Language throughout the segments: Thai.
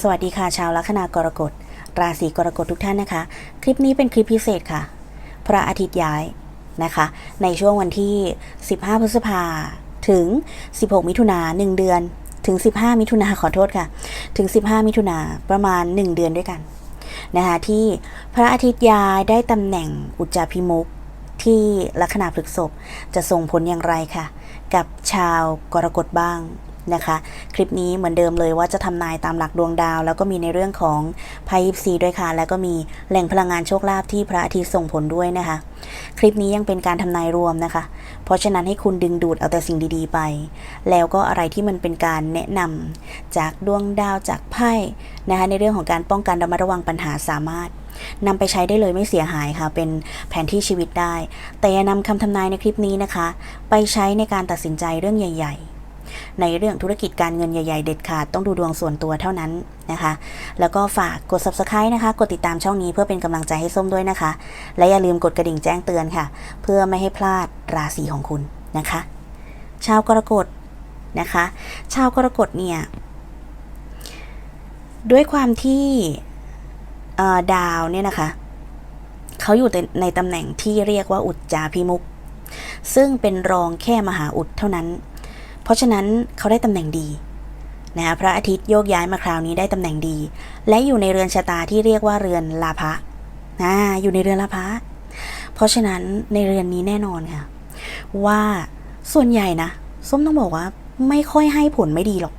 สวัสดีค่ะชาวลัคนากรกฎ ราศีกรกฎทุกท่านนะคะ คลิปนี้เป็นคลิปพิเศษค่ะ พระอาทิตย์ย้ายนะคะ ในช่วงวันที่ 15 พฤษภาถึง 16 มิถุนา1เดือน ถึง 15 มิถุนาขอโทษค่ะ ถึง 15 มิถุนาประมาณ 1 เดือนด้วยกันนะคะที่พระอาทิตย์ย้ายได้ตำแหน่งอุจจาพิมุกที่ลัคนาพฤกษภจะส่งผลอย่างไรค่ะ กับชาวกรกฎบ้าง นะคะ คลิปนี้เหมือนเดิมเลยว่าจะทำนายตามหลักดวงดาว แล้วก็มีในเรื่องของไพ่ยิปซีด้วยค่ะ แล้วก็มีแหล่งพลังงานโชคลาภที่พระอาทิตย์ส่งผลด้วยนะคะ คลิปนี้ยังเป็นการทำนายรวมนะคะ เพราะฉะนั้นให้คุณดึงดูดเอาแต่สิ่งดีๆไป แล้วก็อะไรที่มันเป็นการแนะนำจากดวงดาวจากไพ่นะคะในเรื่องของการป้องกันระมัดระวังปัญหาสามารถนำไปใช้ได้เลยไม่เสียหายค่ะ เป็นแผนที่ชีวิตได้ แต่อย่านำคำทำนายในคลิปนี้นะคะ ไปใช้ในการตัดสินใจเรื่องใหญ่ ๆ ในเรื่องธุรกิจการเงินใหญ่ ๆ เด็ดขาดต้องดูดวงส่วนตัวเท่านั้นนะคะ แล้วก็ฝากกด subscribe นะคะ กดติดตามช่องนี้เพื่อเป็นกำลังใจให้ส้มด้วยนะคะ และอย่าลืมกดกระดิ่งแจ้งเตือนค่ะ เพื่อไม่ให้พลาดราศีของคุณนะคะ ชาวกรกฎนะคะ ชาวกรกฎเนี่ยด้วยความที่ดาวเนี่ยนะคะเขาอยู่ในในตำแหน่งที่เรียกว่าอุจจาพิมุก ซึ่งเป็นรองแค่มหาอุดเท่านั้น เพราะฉะนั้นเขาได้ตำแหน่งดีนะพระอาทิตย์โยกย้ายมาคราวนี้ได้ตำแหน่งดี และอยู่ในเรือนชะตาที่เรียกว่าเรือนลาภะอ่าอยู่ในเรือนลาภะเพราะฉะนั้นในเรือนนี้แน่นอนค่ะ ว่าส่วนใหญ่นะส้มต้องบอกว่าไม่ค่อยให้ผลไม่ดีหรอก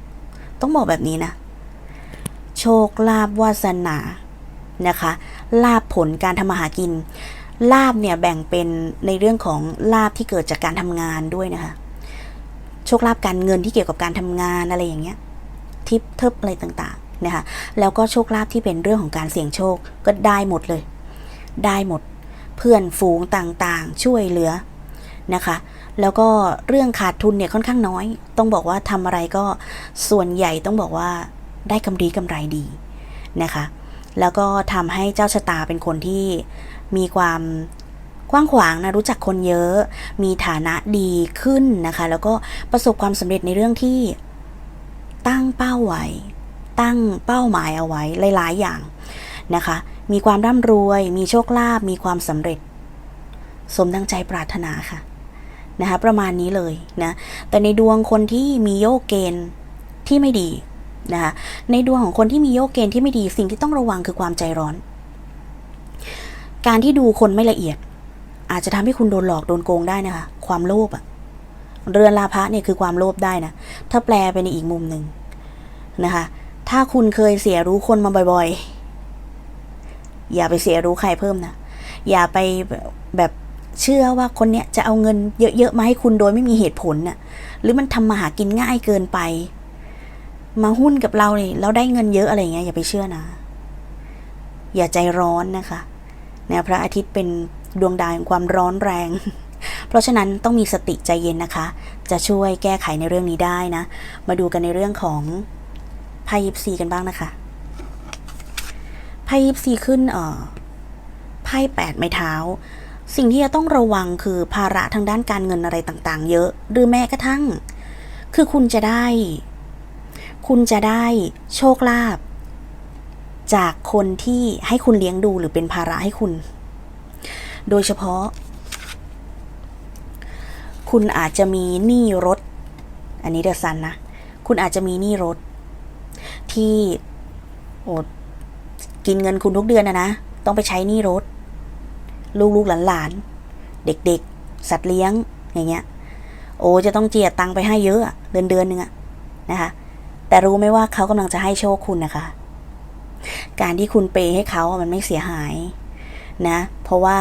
ต้องบอกแบบนี้นะ โชคลาภวาสนานะคะ ลาภผลการทำมาหากิน ลาบเนี่ยแบ่งเป็นในเรื่องของลาบที่เกิดจากการทำงานด้วยนะคะ โชคลาภการเงินที่เกี่ยวกับการทำงานอะไรอย่างเงี้ยทิปเทิบอะไรต่างๆนะคะแล้วก็โชคลาภที่เป็นเรื่องของการเสี่ยงโชคก็ได้หมดเลย ได้หมดเพื่อนฝูงต่างๆ ช่วยเหลือนะคะ แล้วก็เรื่องขาดทุนเนี่ยค่อนข้างน้อย ต้องบอกว่าทำอะไรก็ส่วนใหญ่ต้องบอกว่าได้กำไรกำไรดีนะคะ แล้วก็ทำให้เจ้าชะตาเป็นคนที่มีความ กว้างขวางนะรู้จักคนเยอะ มีฐานะดีขึ้นนะคะ แล้วก็ประสบความสำเร็จในเรื่องที่ตั้งเป้าไว้ ตั้งเป้าหมายเอาไว้หลาย ๆ อย่างนะคะ มีความร่ำรวย มีโชคลาภมีความสำเร็จ สมดังใจปรารถนาค่ะนะคะประมาณนี้เลยนะแต่ในดวงคนที่มีโยกเกณฑ์ที่ไม่ดีนะคะในดวงของคนที่มีโยกเกณฑ์ที่ไม่ดีสิ่งที่ต้องระวังคือความใจร้อน การที่ดูคนไม่ละเอียด อาจจะทำให้คุณโดนหลอกโดนโกงได้นะคะ ความโลภอะเรือนลาภะเนี่ยคือความโลภได้นะ ถ้าแปลไปในอีกมุมหนึ่งนะคะ ถ้าคุณเคยเสียรู้คนมาบ่อยๆ อย่าไปเสียรู้ใครเพิ่มนะ อย่าไปแบบเชื่อว่าคนเนี้ยจะเอาเงินเยอะๆมาให้คุณโดยไม่มีเหตุผลน่ะ หรือมันทำมาหากินง่ายเกินไป มาหุ้นกับเราเนี่ยเราได้เงินเยอะอะไรเงี้ยอย่าไปเชื่อนะ อย่าใจร้อนนะคะเนี่ยพระอาทิตย์เป็น ดวงดาวแห่งความร้อนแรง เพราะฉะนั้นต้องมีสติใจเย็นนะคะ จะช่วยแก้ไขในเรื่องนี้ได้นะ มาดูกันในเรื่องของไพ่ยิปซีกันบ้างนะคะไพ่ยิปซีขึ้นเอ่อไพ่แปดไม้เท้า สิ่งที่จะต้องระวังคือภาระทางด้านการเงินอะไรต่างๆ เยอะ หรือแม้กระทั่ง คือคุณจะได้ คุณจะได้โชคลาภจากคนที่ให้คุณเลี้ยงดูหรือเป็นภาระให้คุณ โดยเฉพาะ คุณอาจจะมีหนี้รถ อันนี้เดอะซันนะ คุณอาจจะมีหนี้รถ ที่โอ้กินเงินคุณทุกเดือนนะนะ ต้องไปใช้หนี้รถ ลูกๆหลานๆ เด็กๆ สัตว์เลี้ยง อย่างเงี้ย โอ้จะต้องเจียดตังค์ไปให้เยอะอะเดือนเดือนหนึ่งอะนะคะ แต่รู้ไหมว่าเขากำลังจะให้โชคคุณนะคะ การที่คุณเปย์ให้เขาอะมันไม่เสียหายนะ เพราะว่า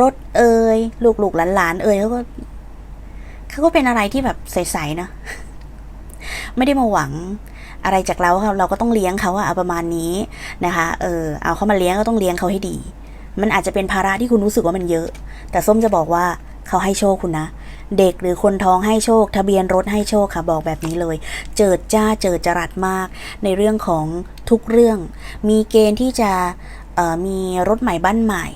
รถเอ่ยลูกๆหลานๆเอ่ยเขาก็เขาก็เป็นอะไรที่แบบใสๆเนาะไม่ได้มาหวังอะไรจากเราค่ะเราก็ต้องเลี้ยงเขาอะเอาประมาณนี้นะคะเออเอาเขามาเลี้ยงก็ต้องเลี้ยงเขาให้ดี มันอาจจะเป็นภาระที่คุณรู้สึกว่ามันเยอะ แต่ส้มจะบอกว่าเขาให้โชคคุณนะ เด็กหรือคนท้องให้โชค ทะเบียนรถให้โชคค่ะบอกแบบนี้เลย เจิดจ้าเจิดจรัสมาก ในเรื่องของทุกเรื่อง มีเกณฑ์ที่จะเออมีรถใหม่บ้านใหม่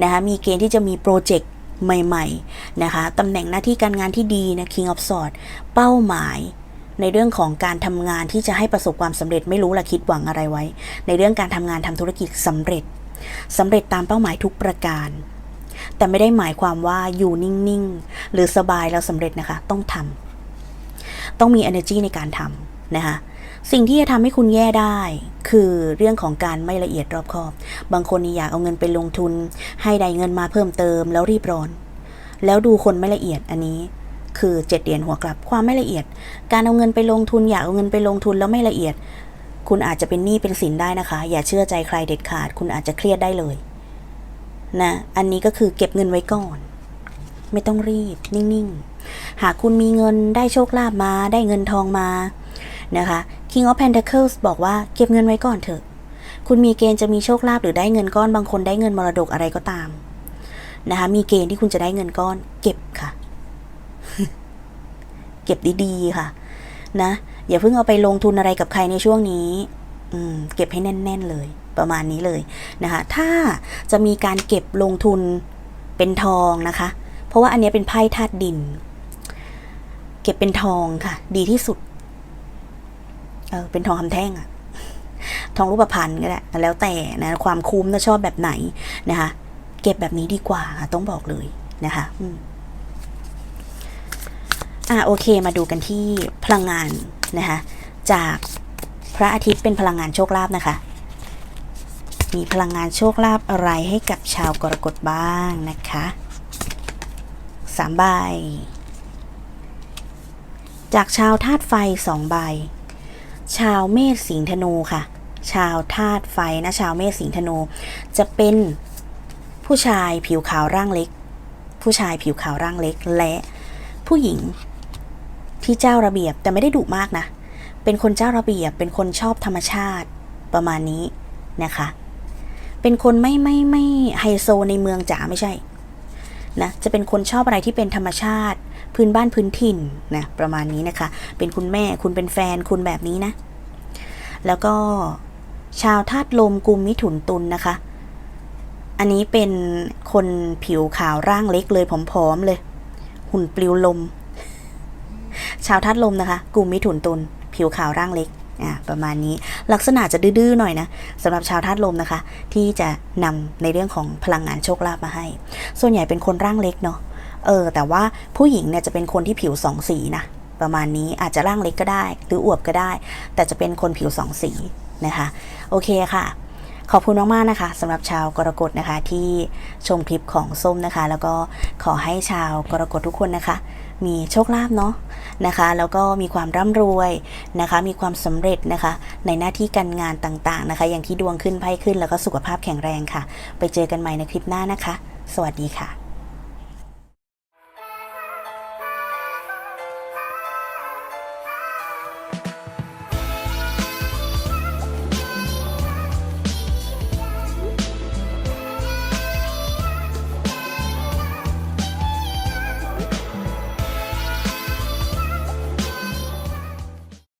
นะคะมีเกณฑ์ที่จะมีโปรเจกต์ใหม่ๆนะคะตำแหน่งหน้าที่การงานที่ดีนะ King of Swords เป้าหมายในเรื่องของการทำงานที่จะให้ประสบความสำเร็จไม่รู้ละคิดหวังอะไรไว้ ในเรื่องการทำงานทำธุรกิจสำเร็จสำเร็จตามเป้าหมายทุกประการ แต่ไม่ได้หมายความว่าอยู่นิ่งๆ หรือสบายแล้วสำเร็จนะคะ ต้องทำต้องมี energy ในการทำนะคะ สิ่งที่จะทำให้คุณแย่ได้ คือเรื่องของการไม่ละเอียดรอบคอบ บางคนนี่อยากเอาเงินไปลงทุน ให้ได้เงินมาเพิ่มเติมแล้วรีบร้อน แล้วดูคนไม่ละเอียดอันนี้ คือเจ็ดเหรียญหัวกลับความไม่ละเอียด การเอาเงินไปลงทุน อยากเอาเงินไปลงทุนแล้วไม่ละเอียด คุณอาจจะเป็นหนี้เป็นสินได้นะคะ อย่าเชื่อใจใครเด็ดขาด คุณอาจจะเครียดได้เลยนะ อันนี้ก็คือเก็บเงินไว้ก่อน ไม่ต้องรีบ นิ่ง ๆ หากคุณมีเงินได้โชคลาภมา ได้เงินทองมานะคะ King of Pentacles บอกว่าเก็บเงินไว้ก่อนเถอะ คุณมีเกณฑ์จะมีโชคลาภหรือได้เงินก้อนบางคนได้เงินมรดกอะไรก็ตามนะคะมีเกณฑ์ที่คุณจะได้เงินก้อน เก็บค่ะ เก็บดีๆค่ะ นะอย่าเพิ่งเอาไปลงทุนอะไรกับใครในช่วงนี้ อืม เก็บให้แน่น ๆ เลย ประมาณนี้เลยนะคะ ถ้าจะมีการเก็บลงทุนเป็นทองนะคะ เพราะว่าอันนี้เป็นไพ่ธาตุดิน เก็บเป็นทองค่ะ ดีที่สุด เออเป็นทองคำแท่งอะทองรูปพรรณก็ได้แล้วแต่นะความคุ้มนะชอบแบบไหนนะคะ เก็บแบบนี้ดีกว่าค่ะต้องบอกเลยนะคะอืมอะโอเคมาดูกันที่พลังงานนะคะจากพระอาทิตย์เป็นพลังงานโชคลาภนะคะ มีพลังงานโชคลาภอะไรให้กับชาวกรกฎบ้างนะคะสามใบ จากชาวธาตุไฟสองใบ ชาวเมษสิงห์ธนูค่ะ ชาวธาตุไฟนะชาวเมษสิงห์ธนู จะเป็นผู้ชายผิวขาวร่างเล็ก ผู้ชายผิวขาวร่างเล็ก และผู้หญิงที่เจ้าระเบียบแต่ไม่ได้ดุมากนะ เป็นคนเจ้าระเบียบ เป็นคนชอบธรรมชาติประมาณนี้นะคะ เป็นคนไม่ไม่ไม่ไฮโซในเมืองจ๋าไม่ใช่ นะจะเป็นคนชอบอะไรที่เป็นธรรมชาติ พื้นบ้านพื้นถิ่นนะประมาณนี้นะคะ เป็นคุณแม่คุณเป็นแฟนคุณแบบนี้นะ แล้วก็ชาวธาตุลมกุมมิถุนตุลนนะคะ อันนี้เป็นคนผิวขาวร่างเล็กเลยผอมๆเลย หุ่นปลิวลม ชาวธาตุลมนะคะกุมมิถุนตุลผิวขาวร่างเล็กอ่าประมาณนี้ลักษณะจะดื้อๆหน่อยนะ สำหรับชาวธาตุลมนะคะ ที่จะนำในเรื่องของพลังงานโชคลาภมาให้ ส่วนใหญ่เป็นคนร่างเล็กเนาะเออ แต่ว่าผู้หญิงเนี่ยจะเป็นคนที่ผิวสองสีนะประมาณนี้อาจจะร่างเล็กก็ได้ หรืออวบก็ได้ แต่จะเป็นคนผิวสองสีนะคะ โอเคค่ะ ขอบคุณมากๆนะคะสำหรับชาวกรกฎนะคะที่ชมคลิปของส้มนะคะ แล้วก็ขอให้ชาวกรกฎทุกคนนะคะ มีโชคลาภเนาะนะคะแล้วก็มีความร่ำรวยนะคะ มีความสำเร็จนะคะ ในหน้าที่การงานต่างๆนะคะ อย่างที่ดวงขึ้นไพ่ขึ้นแล้วก็สุขภาพแข็งแรงค่ะ ไปเจอกันใหม่ในคลิปหน้านะคะ สวัสดีค่ะ